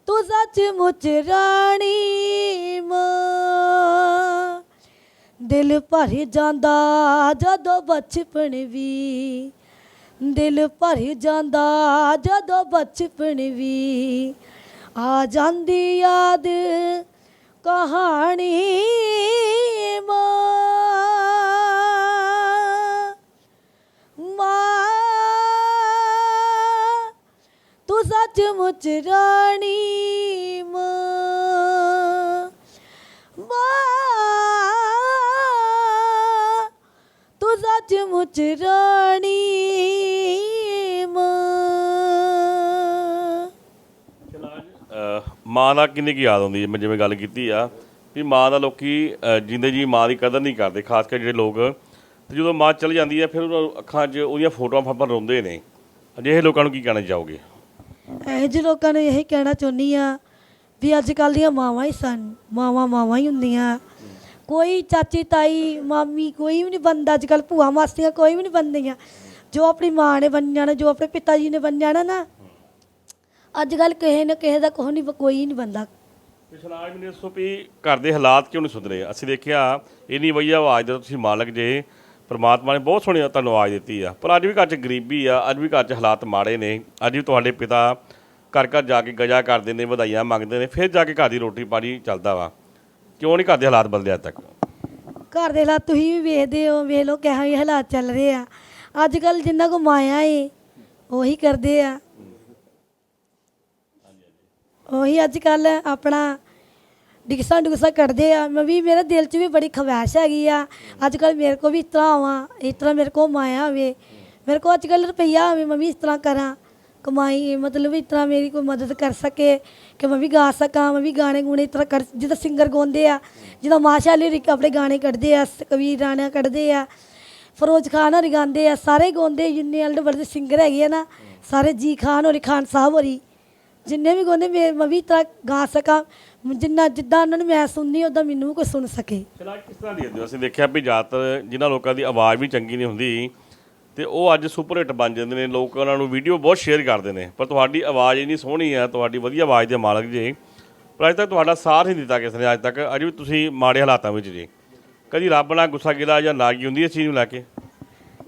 ਤੂੰ ਸੱਚ ਮੁੱਚ ਰਾਣੀ ਮਾਂ। ਦਿਲ ਭਰ ਜਾਂਦਾ ਜਦੋਂ ਬਚਪਨ ਵੀ। ਦਿਲ ਭਰ ਜਾਂਦਾ ਜਦੋਂ ਬਚਪਨ ਵੀ। ਆ ਜਾਂਦੀ ਯਾਦ ਕਹਾਣੀ ਮਾਂ ਮਾਂ। ਤੂੰ ਸੱਚ ਮੁੱਚ ਰਾਣੀ ਮਾਂ। ਮਾਂ। ਤੂੰ ਸੱਚ ਮੁੱਚ ਰਾਣੀ ਮਾਂ ਦਾ ਕਿੰਨੀ ਕੁ ਯਾਦ ਆਉਂਦੀ ਮੈਂ ਜਿਵੇਂ ਗੱਲ ਕੀਤੀ ਆ ਵੀ ਮਾਂ ਦਾ ਲੋਕੀ ਜਿੰਦੇ ਜੀ ਮਾਂ ਦੀ ਕਦਰ ਨਹੀਂ ਕਰਦੇ, ਖਾਸ ਕਰ ਜਿਹੜੇ ਲੋਕ। ਤੇ ਜਦੋਂ ਮਾਂ ਚਲ ਜਾਂਦੀ ਹੈ, ਫਿਰ ਅੱਖਾਂ 'ਚ ਉਹਦੀਆਂ ਫੋਟੋਆਂ ਫਾਪਰ ਰੋਂਦੇ ਨੇ। ਅਜਿਹੇ ਲੋਕਾਂ ਨੂੰ ਕੀ ਕਹਿਣਾ ਚਾਹੋਗੇ? ਇਹੋ ਜਿਹੇ ਲੋਕਾਂ ਨੂੰ ਇਹ ਕਹਿਣਾ ਚਾਹੁੰਦੀ ਆ ਵੀ ਅੱਜ ਕੱਲ ਦੀਆਂ ਮਾਵਾਂ ਹੀ ਸਨ, ਮਾਵਾਂ ਮਾਵਾਂ ਹੀ ਹੁੰਦੀਆਂ। ਕੋਈ ਚਾਚੀ ਤਾਈ, ਮਾਮੀ ਕੋਈ ਵੀ ਨਹੀਂ ਬੰਦਾ ਅੱਜ ਕੱਲ ਭੂਆ ਮਾਸੀਆਂ ਕੋਈ ਵੀ ਨਹੀਂ ਬੰਦੀਆਂ। ਜੋ ਆਪਣੀ ਮਾਂ ਨੇ ਬਣ ਜਾਣਾ ਜੋ ਆਪਣੇ ਪਿਤਾ ਜੀ ਨੇ ਬਣ ਜਾਣਾ ਨਾ ਅੱਜ ਕੱਲ ਕਿਸੇ ਨਾ ਕਿਸੇ ਦਾ ਕੋਈ ਨਹੀਂ ਕੋਈ ਨਹੀਂ ਬੰਦਾ। ਤੇ ਸਲਾਜ ਮੈਨੂੰ ਦੱਸੋ ਵੀ ਘਰ ਦੇ ਹਾਲਾਤ ਕਿਉਂ ਨਹੀਂ ਸੁਧਰੇ? ਅਸੀਂ ਦੇਖਿਆ ਇੰਨੀ ਵਧੀਆ ਆਵਾਜ਼ ਦਾ ਤੁਸੀਂ ਮਾਲਕ ਜੇ ਪਰਮਾਤਮਾ ਨੇ ਬਹੁਤ ਸੋਹਣੀ ਤੁਹਾਨੂੰ ਆਵਾਜ਼ ਦਿੱਤੀ ਆ। ਪਰ ਅੱਜ ਵੀ ਘਰ 'ਚ ਗਰੀਬੀ ਆ ਅੱਜ ਵੀ ਘਰ 'ਚ ਹਾਲਾਤ ਮਾੜੇ ਨੇ। ਅੱਜ ਵੀ ਤੁਹਾਡੇ ਪਿਤਾ ਘਰ ਘਰ ਜਾ ਕੇ ਗਜਾ ਕਰਦੇ ਨੇ ਵਧਾਈਆਂ ਮੰਗਦੇ ਨੇ ਫਿਰ ਜਾ ਕੇ ਘਰ ਦੀ ਰੋਟੀ ਪਾਣੀ ਚੱਲਦਾ ਵਾ। ਕਿਉਂ ਨਹੀਂ ਘਰ ਦੇ ਹਾਲਾਤ ਬਦਲੇ ਅੱਜ ਤੱਕ? ਘਰ ਦੇ ਹਾਲਾਤ ਤੁਸੀਂ ਵੀ ਵੇਖਦੇ ਹੋ ਵੇਖ ਲਓ ਕਿਹੋ ਜਿਹੇ ਹਾਲਾਤ ਚੱਲ ਰਹੇ ਆ। ਅੱਜ ਕੱਲ ਜਿੰਨਾ ਕੋ ਮਾਇਆ ਏ ਉਹੀ ਕਰਦੇ ਆ। ਉਹੀ ਅੱਜ ਕੱਲ ਆਪਣਾ ਡਿਕਸਾਂ ਡੁਕਸਾਂ ਕੱਢਦੇ ਆ। ਮੈਂ ਵੀ, ਮੇਰੇ ਦਿਲ 'ਚ ਵੀ ਬੜੀ ਖਵਾਇਸ਼ ਹੈਗੀ ਆ। ਅੱਜ ਕੱਲ ਮੇਰੇ ਕੋ ਵੀ ਇਸ ਤਰ੍ਹਾਂ ਆਵਾਂ ਇਸ ਤਰ੍ਹਾਂ ਮੇਰੇ ਕੋ ਮਾਇਆ ਹੋਵੇ। ਮੇਰੇ ਕੋ ਅੱਜ ਕੱਲ ਰੁਪਈਆ ਹੋਵੇ, ਮੈਂ ਵੀ ਇਸ ਤਰ੍ਹਾਂ ਕਰਾਂ। ਕਮਾਈ, ਮਤਲਬ ਇਸ ਤਰ੍ਹਾਂ ਮੇਰੀ ਕੋਈ ਮਦਦ ਕਰ ਸਕੇ ਕਿ ਮੈਂ ਵੀ ਗਾ ਸਕਾਂ, ਮੈਂ ਵੀ ਗਾਣੇ ਗੂਣੇ ਇਸ ਤਰ੍ਹਾਂ ਕਰ, ਜਿੱਦਾਂ ਸਿੰਗਰ ਗਾਉਂਦੇ ਆ, ਜਿੱਦਾਂ ਮਾਸ਼ਾ ਅਲੀ ਰਿਕ ਆਪਣੇ ਗਾਣੇ ਕੱਢਦੇ ਆ ਕਬੀਰ ਰਾਣਾ ਕੱਢਦੇ ਆ, ਫਰੋਜ਼ ਖਾਨ ਹੋਰੀ ਗਾਉਂਦੇ ਆ, ਸਾਰੇ ਗਾਉਂਦੇ ਜਿੰਨੇ ਅਲਡ ਵਰਦੇ ਸਿੰਗਰ ਹੈਗੇ ਆ ਨਾ, ਸਾਰੇ ਜੀ ਖਾਨ ਹੋਰੀ, ਖਾਨ ਸਾਹਿਬ ਹੋਰੀ। ਜਿੰਨੇ ਵੀ ਗਾਉਂਦੇ ਮੈਂ ਮੈਂ ਵੀ ਤਰ੍ਹਾਂ ਗਾ ਸਕਾਂ। ਜਿੰਨਾ ਜਿੱਦਾਂ ਉਹਨਾਂ ਨੂੰ ਮੈਂ ਸੁਣਨੀ ਉਦਾਂ ਮੈਨੂੰ ਵੀ ਕੋਈ ਸੁਣ ਸਕੇ। ਚਲਾ ਕਿਸ ਤਰ੍ਹਾਂ ਦੀ ਹੁੰਦੀ ਅਸੀਂ ਦੇਖਿਆ ਵੀ ਜ਼ਿਆਦਾਤਰ ਜਿਨ੍ਹਾਂ ਲੋਕਾਂ ਦੀ ਆਵਾਜ਼ ਵੀ ਚੰਗੀ ਨਹੀਂ ਹੁੰਦੀ ਤੇ ਉਹ ਅੱਜ ਸੁਪਰ ਹਿੱਟ ਬਣ ਜਾਂਦੇ ਨੇ। ਲੋਕ ਉਹਨਾਂ ਨੂੰ ਵੀਡੀਓ ਬਹੁਤ ਸ਼ੇਅਰ ਕਰਦੇ ਨੇ ਪਰ ਤੁਹਾਡੀ ਆਵਾਜ਼ ਇੰਨੀ ਸੋਹਣੀ ਆ ਤੁਹਾਡੀ ਵਧੀਆ ਆਵਾਜ਼ ਦੇ ਮਾਲਕ ਜੀ। ਪਰ ਅੱਜ ਤੱਕ ਤੁਹਾਡਾ ਸਾਥ ਨਹੀਂ ਦਿੱਤਾ ਕਿਸੇ ਨੇ ਅੱਜ ਤੱਕ ਅੱਜ ਵੀ ਤੁਸੀਂ ਮਾੜੇ ਹਾਲਾਤਾਂ ਵਿੱਚ ਜੀ। ਕਦੀ ਰੱਬ ਨਾਲ ਗੁੱਸਾ ਗਿਲਾ ਜਾਂ ਨਾਗੀ ਹੁੰਦੀ ਇਸ ਚੀਜ਼ ਨੂੰ ਲੈ ਕੇ?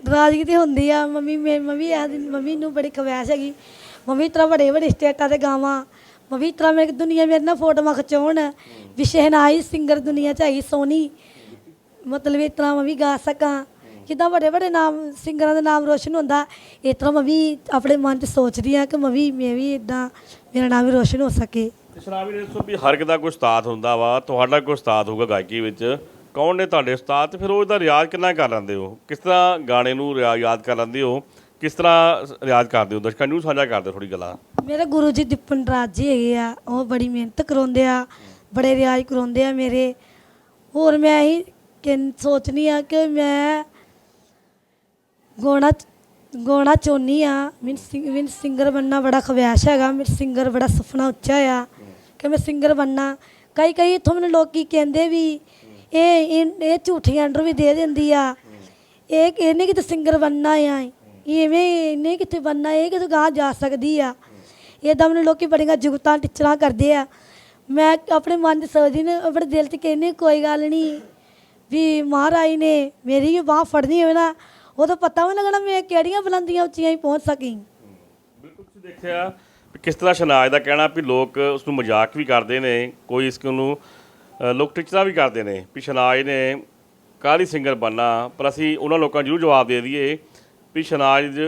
ਨਾਰਾਜ਼ਗੀ ਤੇ ਹੁੰਦੀ ਆ ਮੰਮੀ ਮੇ ਮੰਮੀ ਆ ਮੰਮੀ ਨੂੰ ਬੜੀ ਖਵਾਇਸ਼ ਹੈਗੀ। ਮੰਮੀ ਤਰ੍ਹਾਂ ਵੱਡੇ ਵੱਡੇ ਸਟੇਟਾਂ ਤੇ ਗਾਵਾਂ। ਮੰਮੀ ਤਰ੍ਹਾਂ ਮੇਰੇ ਦੁਨੀਆ ਮੇਰੇ ਨਾਲ ਫੋਟੋਆਂ ਖਿਚਾਉਣ। ਵੀ ਸ਼ਹਿਨਾਈ ਸਿੰਗਰ ਦੁਨੀਆ ਚ ਹੈਗੀ ਸੋਨੀ। ਮਤਲਬ ਇਸ ਤਰ੍ਹਾਂ ਮੈਂ ਵੀ ਗਾ ਸਕਾਂ। ਜਿੱਦਾਂ ਵੱਡੇ ਵੱਡੇ ਨਾਮ, ਸਿੰਗਰਾਂ ਦਾ ਨਾਮ ਰੋਸ਼ਨ ਹੁੰਦਾ, ਇਸ ਤਰ੍ਹਾਂ ਮੈਂ ਵੀ ਆਪਣੇ ਮਨ 'ਚ ਸੋਚਦੀ ਹਾਂ ਕਿ ਮੈਂ ਵੀ ਮੈਂ ਵੀ ਇਦਾਂ ਮੇਰਾ ਨਾਮ ਵੀ ਰੋਸ਼ਨ ਹੋ ਸਕੇ। ਸ਼ਰਾਬੀ ਨੇ ਦੱਸੋ ਵੀ ਹਰ ਇੱਕ ਦਾ ਕੋਈ ਉਸਤਾਦ ਹੁੰਦਾ ਵਾ, ਤੁਹਾਡਾ ਕੋਈ ਉਸਤਾਦ ਹੋਊਗਾ ਗਾਇਕੀ ਵਿੱਚ। ਕੌਣ ਨੇ ਤੁਹਾਡੇ ਉਸਤਾਦ? ਤੇ ਫਿਰ ਉਹ ਇਹਦਾ ਰਿਆਜ਼ ਕਿੰਨਾ ਕਰ ਲੈਂਦੇ ਹੋ? ਕਿਸ ਤਰ੍ਹਾਂ ਗਾਣੇ ਨੂੰ ਰਿਆ- ਯਾਦ ਕਰ ਲੈਂਦੇ ਹੋ? ਕਿਸ ਤਰ੍ਹਾਂ ਰਿਆਜ਼ ਕਰਦੇ ਹੋ? ਦਰਸ਼ਕਾਂ ਨੂੰ ਸਾਂਝਾ ਕਰਦੇ ਥੋੜੀ ਗੱਲਾਂ। ਮੇਰੇ ਗੁਰੂ ਜੀ ਦੀਪਨ ਰਾਜ ਜੀ ਹੈਗੇ ਆ, ਉਹ ਬੜੀ ਮਿਹਨਤ ਕਰਾਉਂਦੇ ਆ, ਬੜੇ ਰਿਆਜ਼ ਕਰਾਉਂਦੇ ਆ ਮੇਰੇ। ਹੋਰ ਮੈਂ ਹੀ ਕਿ ਸੋਚਨੀ ਆ ਕਿ ਮੈਂ ਗਾਉਣਾ ਗਾਉਣਾ ਚਾਹੁੰਦੀ ਆ। ਮੈਨੂੰ ਸਿੰਗ ਮੈਨੂੰ ਸਿੰਗਰ ਬਣਨਾ ਬੜਾ ਖਵਾਇਸ਼ ਹੈਗਾ, ਮੈਨੂੰ ਸਿੰਗਰ ਬੜਾ ਸੁਪਨਾ ਉੱਚਾ ਆ ਕਿ ਮੈਂ ਸਿੰਗਰ ਬਣਨਾ। ਕਈ ਕਈ ਇੱਥੋਂ ਮੈਨੂੰ ਲੋਕੀ ਕਹਿੰਦੇ ਵੀ ਇਹ, ਇਹ- ਇਹ ਝੂਠੀਆਂ ਅੰਡਰ ਵੀ ਦੇ ਦਿੰਦੀ ਆ। ਇਹ ਇਹਨੇ ਕਿਤੇ ਸਿੰਗਰ ਬਣਨਾ ਆ। ਇਵੇਂ ਇਹਨੇ ਕਿੱਥੇ ਬਣਨਾ ਇਹ ਕਿਤੇ ਗਾਂ ਜਾ ਸਕਦੀ ਆ। ਇਦਾਂ ਮੈਨੂੰ ਲੋਕੀ ਬੜੀਆਂ ਜੁਗਤਾਂ ਟਿਚਰਾਂ ਕਰਦੇ ਆ। ਮੈਂ ਆਪਣੇ ਮਨ 'ਚ ਸੋਚਦੀ ਨੇ, ਆਪਣੇ ਦਿਲ 'ਚ ਕਹਿੰਦੀ, ਕੋਈ ਗੱਲ ਨਹੀਂ ਵੀ ਮਹਾਰਾਜ ਨੇ ਮੇਰੀ ਵੀ ਬਾਹ ਫੜਨੀ ਹੋਵੇ ਨਾ, ਉਦੋਂ ਪਤਾ ਵੀ ਲੱਗਣਾ ਮੈਂ ਕਿਹੜੀਆਂ ਬੁਲੰਦੀਆਂ ਉੱਚੀਆਂ ਹੀ ਪਹੁੰਚ ਸਕੀ। ਬਿਲਕੁਲ ਤੁਸੀਂ ਦੇਖਿਆ ਵੀ ਕਿਸ ਤਰ੍ਹਾਂ ਸ਼ਨਾਜ ਦਾ ਕਹਿਣਾ ਵੀ ਲੋਕ ਉਸ ਨੂੰ ਮਜ਼ਾਕ ਵੀ ਕਰਦੇ ਨੇ, ਕੋਈ ਇਸ ਨੂੰ ਲੋਕ ਟਿਚਰਾਂ ਵੀ ਕਰਦੇ ਨੇ ਵੀ ਸ਼ਨਾਜ ਨੇ ਕਾਹਲੀ ਸਿੰਗਰ ਬਣਨਾ, ਪਰ ਅਸੀਂ ਉਹਨਾਂ ਲੋਕਾਂ ਨੂੰ ਜ਼ਰੂਰ ਜਵਾਬ ਦੇ ਦਈਏ ਵੀ ਸ਼ਨਾਜ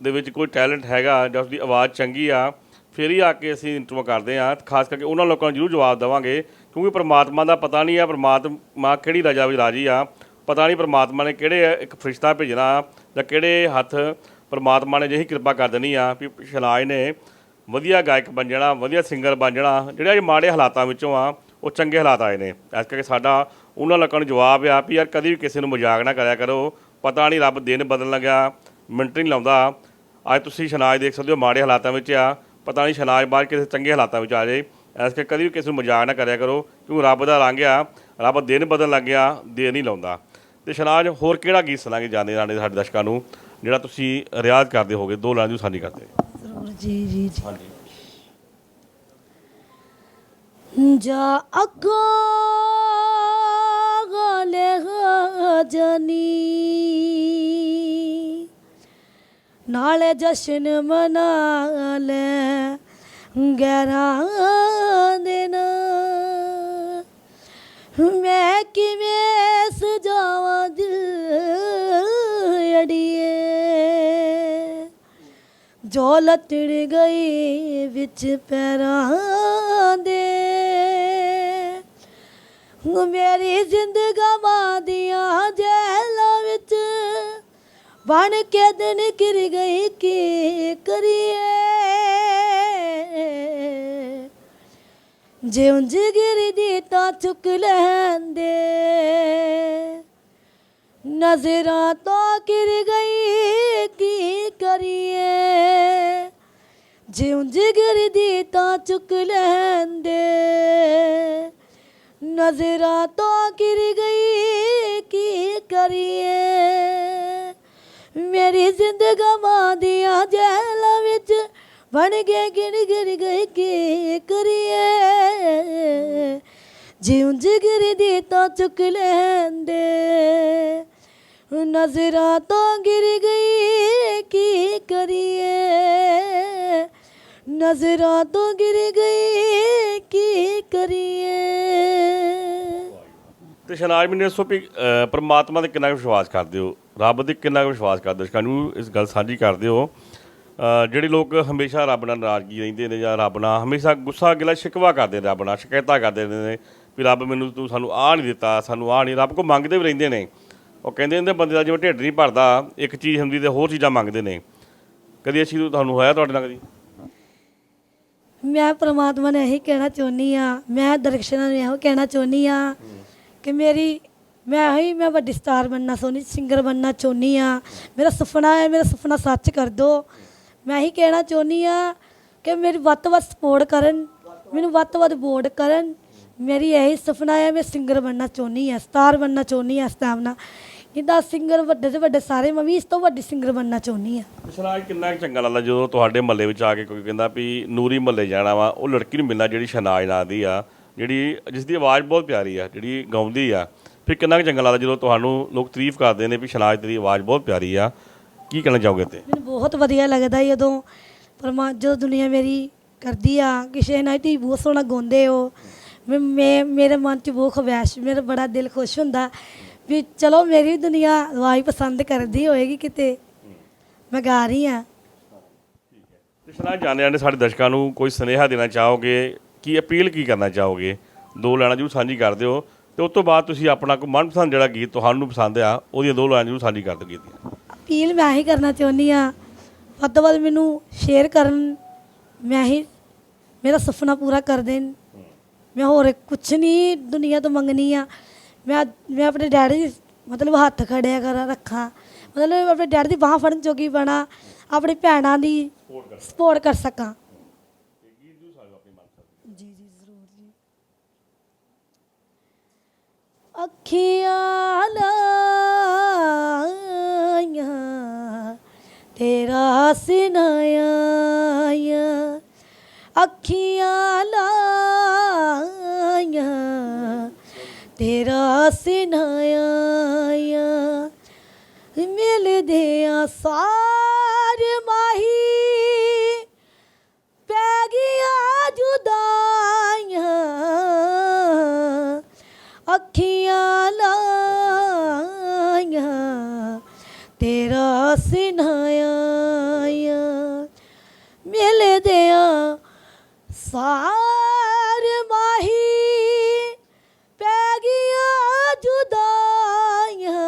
ਦੇ ਵਿੱਚ ਕੋਈ ਟੈਲੈਂਟ ਹੈਗਾ ਜਾਂ ਉਸਦੀ ਆਵਾਜ਼ ਚੰਗੀ ਆ, ਫਿਰ ਹੀ ਆ ਕੇ ਅਸੀਂ ਇੰਟਰਵਿਊ ਕਰਦੇ ਆ ਖਾਸ ਕਰਕੇ ਉਹਨਾਂ ਲੋਕਾਂ ਨੂੰ ਜ਼ਰੂਰ ਜਵਾਬ ਦੇਵਾਂਗੇ, ਕਿਉਂਕਿ ਪ੍ਰਮਾਤਮਾ ਦਾ ਪਤਾ ਨਹੀਂ ਆ, ਪ੍ਰਮਾਤਮਾ ਕਿਹੜੀ ਰਜਾ ਵਿੱਚ ਰਾਜੀ ਆ। ਪਤਾ ਨਹੀਂ ਪ੍ਰਮਾਤਮਾ ਨੇ ਕਿਹੜੇ ਇੱਕ ਫਰਿਸ਼ਤਾ ਭੇਜਣਾ ਜਾਂ ਕਿਹੜੇ ਹੱਥ ਪ੍ਰਮਾਤਮਾ ਨੇ ਜਿਹੀ ਕਿਰਪਾ ਕਰ ਦੇਣੀ ਆ ਵੀ ਸ਼ਨਾਜ ਨੇ ਵਧੀਆ ਗਾਇਕ ਬਣ ਜਾਣਾ ਵਧੀਆ ਸਿੰਗਰ ਬਣ ਜਾਣਾ ਜਿਹੜੇ ਅੱਜ ਮਾੜੇ ਹਾਲਾਤਾਂ ਵਿੱਚੋਂ ਆ, ਉਹ ਚੰਗੇ ਹਾਲਾਤ ਆਏ ਨੇ। ਇਸ ਕਰਕੇ ਸਾਡਾ ਉਹਨਾਂ ਲੋਕਾਂ ਨੂੰ ਜਵਾਬ ਆ ਵੀ ਯਾਰ ਕਦੀ ਵੀ ਕਿਸੇ ਨੂੰ ਮਜ਼ਾਕ ਨਾ ਕਰਿਆ ਕਰੋ। ਪਤਾ ਨਹੀਂ ਰੱਬ ਦਿਨ ਬਦਲਣ ਲੱਗਾ ਮਿੰਟ ਨਹੀਂ ਲਾਉਂਦਾ। ਅੱਜ ਤੁਸੀਂ ਸ਼ਨਾਜ ਦੇਖ ਸਕਦੇ ਹੋ ਮਾੜੇ ਹਾਲਾਤਾਂ ਵਿੱਚ ਆ। ਪਤਾ ਨਹੀਂ ਸ਼ਨਾਜ ਬਾਅਦ ਕਿਸੇ ਚੰਗੇ ਹਾਲਾਤਾਂ ਵਿੱਚ ਆ ਜਾਏ ਇਸ ਕਰਕੇ ਕਦੀ ਵੀ ਕਿਸੇ ਨੂੰ ਮਜ਼ਾਕ ਨਾ ਕਰਿਆ ਕਰੋ ਕਿਉਂਕਿ ਰੱਬ ਦਾ ਰੰਗ ਆ। ਰੱਬ ਦਿਨ ਬਦਲਣ ਲੱਗਿਆ ਦੇਰ ਨਹੀਂ ਲਾਉਂਦਾ। ਤੇ ਸ਼ਨਾਜ ਹੋਰ ਕਿਹੜਾ ਗੀਤ ਸੁਣਾਗੇ ਜਾਣੇ ਜਾਣੇ ਸਾਡੇ ਦਰਸ਼ਕਾਂ ਨੂੰ ਜਿਹੜਾ ਤੁਸੀਂ ਰਿਆਜ਼ ਕਰਦੇ ਹੋਗੇ ਦੋ ਲਾਈਨਾਂ ਦੀ ਸਾਂਝੀ ਕਰਦੇ ਜ਼ਰੂਰ ਜੀ ਜੀ ਜੀ। ਹਾਂਜੀ। ਜਾ ਅੱਗੋਂ ਗਲੇ ਜਨੀ ਨਾਲੇ ਜਸ਼ਨ ਮਨਾ ਲੈ ਗਰਾਂ ਦਿਨ। ਮੈਂ ਕਿਵੇਂ ਸਜਾਵਾਂ ਦਿਲ ਅੜੀਏ। ਜੋ ਲਤੜ ਗਈ ਵਿੱਚ ਪੈਰਾਂ ਦੇ। ਮੇਰੀ ਜ਼ਿੰਦਗਾਂ ਦੀਆਂ ਜੈਲਾਂ ਵਿੱਚ ਬਣ ਕੇ ਦਿਨ ਕਿਰ ਗਈ, ਕੀ ਕਰੀਏ? ਜੇ ਉਂਝ ਗਿਰਦੀ ਤਾਂ ਚੁੱਕ ਲੈਂਦੇ। ਨਜ਼ਰਾਂ ਤੋਂ ਕਿਰ ਗਈ, ਕੀ ਕਰੀਏ? ਜੇ ਉਂਝ ਗਿਰਦੀ ਤਾਂ ਚੁੱਕ ਲੈਂਦੇ। ਨਜ਼ਰਾਂ ਤੋਂ ਕਿਰ ਗਈ, ਕੀ ਕਰੀਏ? ਮੇਰੀ ਜ਼ਿੰਦਗਾਂ ਦੀਆਂ ਜੈਲਾਂ ਵਿੱਚ ਬਣ ਗਏ ਗਿਣ ਗਿਣ ਗਏ ਕੀ ਕਰੀਏ? ਜਿਉਂ ਜਿਗਰ ਦੀ ਤਾਂ ਚੁੱਕ ਲੈਂਦੇ। ਨਜ਼ਰਾਂ ਤੋਂ ਗਿਰ ਗਈ, ਕੀ ਕਰੀਏ? ਨਜ਼ਰਾਂ ਤੋਂ ਗਿਰ ਗਈ, ਕੀ ਕਰੀਏ? ਤੇ ਸ਼ਨਾਜ ਮੈਨੂੰ ਦੱਸੋ ਵੀ ਅ, ਪ੍ਰਮਾਤਮਾ ਤੇ ਕਿੰਨਾ ਕੁ ਵਿਸ਼ਵਾਸ ਕਰਦੇ ਹੋ? ਰੱਬ ਤੇ ਕਿੰਨਾ ਕੁ ਵਿਸ਼ਵਾਸ ਕਰਦੇ ਹੋ? ਦਰਸ਼ਕਾਂ ਇਸ ਗੱਲ ਸਾਂਝੀ ਕਰਦੇ ਹੋ ਅ, ਜਿਹੜੇ ਲੋਕ ਹਮੇਸ਼ਾ ਰੱਬ ਨਾਲ ਨਾਰਾਜ਼ਗੀ ਰਹਿੰਦੇ ਨੇ ਜਾਂ ਰੱਬ ਨਾਲ ਹਮੇਸ਼ਾ ਗੁੱਸਾ ਗਿਲਾ ਸ਼ਿਕਵਾ ਕਰਦੇ ਨੇ ਰੱਬ ਨਾਲ ਸ਼ਿਕਾਇਤਾਂ ਕਰਦੇ ਰਹਿੰਦੇ ਨੇ ਵੀ ਰੱਬ ਮੈਨੂੰ ਤੂੰ ਸਾਨੂੰ ਆਹ ਨਹੀਂ ਦਿੱਤਾ ਸਾਨੂੰ ਆਹ ਨਹੀਂ ਰੱਬ ਕੋ ਮੰਗਦੇ ਵੀ ਰਹਿੰਦੇ ਨੇ। ਉਹ ਕਹਿੰਦੇ ਨੇ ਬੰਦੇ ਦਾ ਜਿਵੇਂ ਢਿੱਡ ਨਹੀਂ ਭਰਦਾ ਇੱਕ ਚੀਜ਼ ਹੁੰਦੀ ਤੇ ਹੋਰ ਚੀਜ਼ਾਂ ਮੰਗਦੇ ਨੇ। ਕਦੀ ਅਸੀਂ ਤੁਹਾਨੂੰ ਹੋਇਆ ਤੁਹਾਡੇ ਨਾਲ ਕਦੀ? ਮੈਂ ਪ੍ਰਮਾਤਮਾ ਨੇ ਇਹੀ ਕਹਿਣਾ ਚਾਹੁੰਦੀ ਆ ਮੈਂ ਦਰਸ਼ਨਾਂ ਨੂੰ ਇਹੋ ਕਹਿਣਾ ਚਾਹੁੰਦੀ ਆ ਕਿ ਮੇਰੀ, ਮੈਂ ਹੀ ਮੈਂ ਵੱਡੀ ਸਟਾਰ ਬਣਨਾ ਸੋਨੀ ਸਿੰਗਰ ਬਣਨਾ ਚਾਹੁੰਦੀ ਆ ਮੇਰਾ ਸੁਪਨਾ ਹੈ, ਮੇਰਾ ਸੁਪਨਾ ਸੱਚ ਕਰ ਦੋ। ਮੈਂ ਹੀ ਕਹਿਣਾ ਚਾਹੁੰਦੀ ਆ ਕਿ ਮੇਰੀ ਵੱਧ ਤੋਂ ਵੱਧ ਸਪੋਰਟ ਕਰਨ, ਮੈਨੂੰ ਵੱਧ ਤੋਂ ਵੱਧ ਵੋਟ ਕਰਨ। ਮੇਰੀ ਇਹੀ ਸੁਪਨਾ ਹੈ, ਮੈਂ ਸਿੰਗਰ ਬਣਨਾ ਚਾਹੁੰਦੀ ਆ ਸਟਾਰ ਬਣਨਾ ਚਾਹੁੰਦੀ ਆ ਇਸ ਟਾਈਮ ਨਾਲ। ਇਹਦਾ ਸਿੰਗਰ ਵੱਡੇ ਤੋਂ ਵੱਡੇ ਸਾਰੇ, ਮੈਂ ਵੀ ਇਸ ਤੋਂ ਵੱਡੀ ਸਿੰਗਰ ਬਣਨਾ ਚਾਹੁੰਦੀ ਆ ਸ਼ਨਾਜ ਕਿੰਨਾ ਕੁ ਚੰਗਾ ਲੱਗਦਾ ਜਦੋਂ ਤੁਹਾਡੇ ਮਹੱਲੇ ਵਿੱਚ ਆ ਕੇ ਕੋਈ ਕਹਿੰਦਾ ਵੀ ਨੂਰੀ ਮਹੱਲੇ ਜਾਣਾ ਵਾ, ਉਹ ਲੜਕੀ ਨੂੰ ਮਿਲਣਾ ਜਿਹੜੀ ਸ਼ਨਾਜ ਨਾਂ ਦੀ ਆ। ਜਿਹੜੀ ਜਿਸ ਦੀ ਆਵਾਜ਼ ਬਹੁਤ ਪਿਆਰੀ ਆ ਜਿਹੜੀ ਗਾਉਂਦੀ ਆ ਫਿਰ ਕਿੰਨਾ ਕੁ ਚੰਗਾ ਲੱਗਦਾ ਜਦੋਂ ਤੁਹਾਨੂੰ ਲੋਕ ਤਾਰੀਫ ਕਰਦੇ ਨੇ ਵੀ ਸ਼ਨਾਜ ਤੇਰੀ ਆਵਾਜ਼ ਬਹੁਤ ਪਿਆਰੀ ਆ। ਕੀ ਕਹਿਣਾ ਚਾਹੋਗੇ ਤੇ ਮੈਨੂੰ ਬਹੁਤ ਵਧੀਆ ਲੱਗਦਾ ਜਦੋਂ ਪਰਮਾ ਜਦੋਂ ਦੁਨੀਆ ਮੇਰੀ ਕਰਦੀ ਆ ਕਿਸੇ ਨਾਲ ਟੀ ਬਹੁਤ ਸੋਹਣਾ ਗਾਉਂਦੇ ਹੋ ਮੈਂ ਮੇਰੇ ਮਨ 'ਚ ਬਹੁਤ ਖਵਾਇਸ਼ ਮੇਰਾ ਬੜਾ ਦਿਲ ਖੁਸ਼ ਹੁੰਦਾ ਵੀ ਚਲੋ ਮੇਰੀ ਵੀ ਦੁਨੀਆ ਵਾਈ ਪਸੰਦ ਕਰਦੀ ਹੋਏਗੀ ਕਿਤੇ ਮੈਂ ਗਾ ਰਹੀ ਆ। ਤੇ ਸ਼ਨਾ ਜਾਣਿਆਂ ਨੇ ਸਾਡੇ ਦਰਸ਼ਕਾਂ ਨੂੰ ਕੋਈ ਸੁਨੇਹਾ ਦੇਣਾ ਚਾਹੋਗੇ? ਕੀ ਅਪੀਲ ਕੀ ਕਰਨਾ ਚਾਹੋਗੇ? ਦੋ ਲਾਈਨਾਂ ਜਰੂਰ ਸਾਂਝੀ ਕਰ ਦਿਓ ਤੇ ਉਸ ਤੋਂ ਬਾਅਦ ਤੁਸੀਂ ਆਪਣਾ ਕੋਈ ਮਨਪਸੰਦ ਜਿਹੜਾ ਗੀਤ ਤੁਹਾਨੂੰ ਪਸੰਦ ਆ ਉਹਦੀਆਂ ਦੋ ਲਾਈਨਾਂ ਜਰੂਰ ਸਾਂਝੀ ਕਰ ਦਿਓ ਗੀਤ ਦੀਆਂ। ਅਪੀਲ ਮੈਂ ਹੀ ਕਰਨਾ ਚਾਹੁੰਦੀ ਆ ਵੱਧ ਤੋਂ ਵੱਧ ਮੈਨੂੰ ਸ਼ੇਅਰ ਕਰਨ ਮੈਂ ਹੀ ਮੇਰਾ ਸੁਪਨਾ ਪੂਰਾ ਕਰ ਦੇਣ। ਮੈਂ ਹੋਰ ਕੁਛ ਨਹੀਂ ਦੁਨੀਆ ਤੋਂ ਮੰਗਣੀ ਆ। ਮੈਂ ਮੈਂ ਆਪਣੇ ਡੈਡੀ ਮਤਲਬ ਹੱਥ ਖੜਿਆ ਕਰਾਂ ਰੱਖਾਂ। ਮਤਲਬ ਆਪਣੇ ਡੈਡੀ ਦੀ ਬਾਹ ਫੜਨ ਜੋਗੀ ਬਣਾ ਆਪਣੀ ਭੈਣਾਂ ਦੀ ਸਪੋਰਟ ਕਰ ਸਕਾਂ। ਜੀ ਜੀ ਜ਼ਰੂਰ ਜੀ। ਅੱਖੀਆਂ ਲਾਈਆਂ ਤੇਰਾ ਸਿਨਾਇਆ ਅੱਖੀਆਂ ਲਾਈਆਂ ਤੇਰਾ ਸਿਨਾਇਆ ਮਿਲਦੇ ਆ ਸਾਰ ਤੇਰਾ ਸਿਨਾਇਆ ਮਿਲਦੇ ਆ ਸਾਰ ਮਾਹੀ ਪੈ ਗਿਆ ਜੁਦਾਈਆਂ।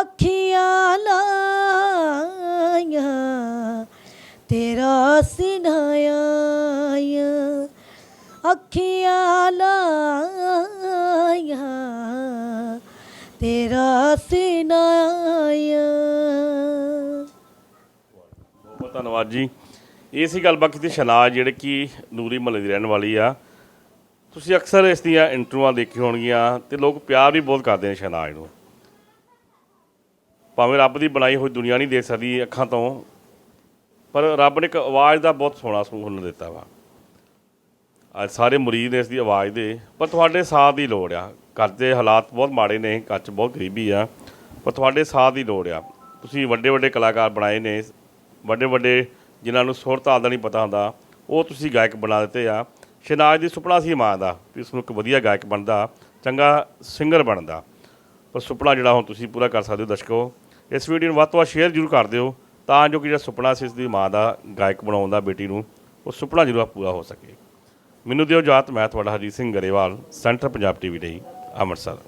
ਅੱਖੀਆਂ ਲਾਈਆਂ। ਤੇਰਾ ਸਿਨਾਇਆ ਅੱਖੀਆਂ ਲਾਈਆਂ। ਤੇਰਾ ਸਿਨਾਇਆ ਬਹੁਤ ਬਹੁਤ ਧੰਨਵਾਦ ਜੀ। ਇਹ ਸੀ ਗੱਲਬਾਤ ਕੀਤੀ ਸ਼ਨਾਜ ਜਿਹੜੇ ਕਿ ਨੂਰੀ ਮਹੱਲੇ ਦੀ ਰਹਿਣ ਵਾਲੀ ਆ। ਤੁਸੀਂ ਅਕਸਰ ਇਸ ਦੀਆਂ ਇੰਟਰਵਿਊਆਂ ਦੇਖੀ ਹੋਣਗੀਆਂ ਤੇ ਲੋਕ ਪਿਆਰ ਵੀ ਬਹੁਤ ਕਰਦੇ ਨੇ ਸ਼ਨਾਜ ਨੂੰ। ਭਾਵੇਂ ਰੱਬ ਦੀ ਬਣਾਈ ਹੋਈ ਦੁਨੀਆ ਨਹੀਂ ਦੇਖ ਸਕਦੀ ਅੱਖਾਂ ਤੋਂ, ਪਰ ਰੱਬ ਨੇ ਇੱਕ ਆਵਾਜ਼ ਦਾ ਬਹੁਤ ਸੋਹਣਾ ਸੁਣ ਦਿੱਤਾ ਵਾ। ਅੱਜ ਸਾਰੇ ਮਰੀਜ਼ ਨੇ ਇਸ ਦੀ ਆਵਾਜ਼ ਦੇ, ਪਰ ਤੁਹਾਡੇ ਸਾਥ ਦੀ ਲੋੜ ਆ। ਘਰ ਦੇ ਹਾਲਾਤ ਬਹੁਤ ਮਾੜੇ ਨੇ, ਘਰ 'ਚ ਬਹੁਤ ਗਰੀਬੀ ਆ। ਪਰ ਤੁਹਾਡੇ ਸਾਥ ਦੀ ਲੋੜ ਆ। ਤੁਸੀਂ ਵੱਡੇ ਵੱਡੇ ਕਲਾਕਾਰ ਬਣਾਏ ਨੇ, ਵੱਡੇ ਵੱਡੇ ਜਿਨ੍ਹਾਂ ਨੂੰ ਸੁਰ ਤਾਲ ਦਾ ਨਹੀਂ ਪਤਾ ਹੁੰਦਾ, ਉਹ ਤੁਸੀਂ ਗਾਇਕ ਬਣਾ ਦਿੱਤੇ ਆ। ਸ਼ਨਾਜ ਦੀ ਸੁਪਨਾ ਸੀ ਮਾਂ ਦਾ, ਵੀ ਉਸ ਨੂੰ ਇੱਕ ਵਧੀਆ ਗਾਇਕ ਬਣਦਾ, ਚੰਗਾ ਸਿੰਗਰ ਬਣਦਾ। ਪਰ ਸੁਪਨਾ ਜਿਹੜਾ ਹੁਣ ਤੁਸੀਂ ਪੂਰਾ ਕਰ ਸਕਦੇ ਹੋ ਦਰਸ਼ਕੋ, ਇਸ ਵੀਡੀਓ ਨੂੰ ਵੱਧ ਤੋਂ ਵੱਧ ਸ਼ੇਅਰ ਜ਼ਰੂਰ ਕਰ ਦਿਓ, ਤਾਂ ਜੋ ਕਿ ਜਿਹੜਾ ਸੁਪਨਾ ਸੀ ਇਸ ਦੀ ਮਾਂ ਦਾ ਗਾਇਕ ਬਣਾਉਣ ਦਾ ਬੇਟੀ ਨੂੰ, ਉਹ ਸੁਪਨਾ ਜ਼ਰੂਰ ਪੂਰਾ ਹੋ ਸਕੇ। ਮੈਨੂੰ ਦਿਓ ਜਾਤ ਮੈਂ ਤੁਹਾਡਾ ਹਰਜੀਤ ਸਿੰਘ ਗਰੇਵਾਲ, ਸੈਂਟਰ ਪੰਜਾਬ ਟੀਵੀ ਲਈ, ਅੰਮ੍ਰਿਤਸਰ।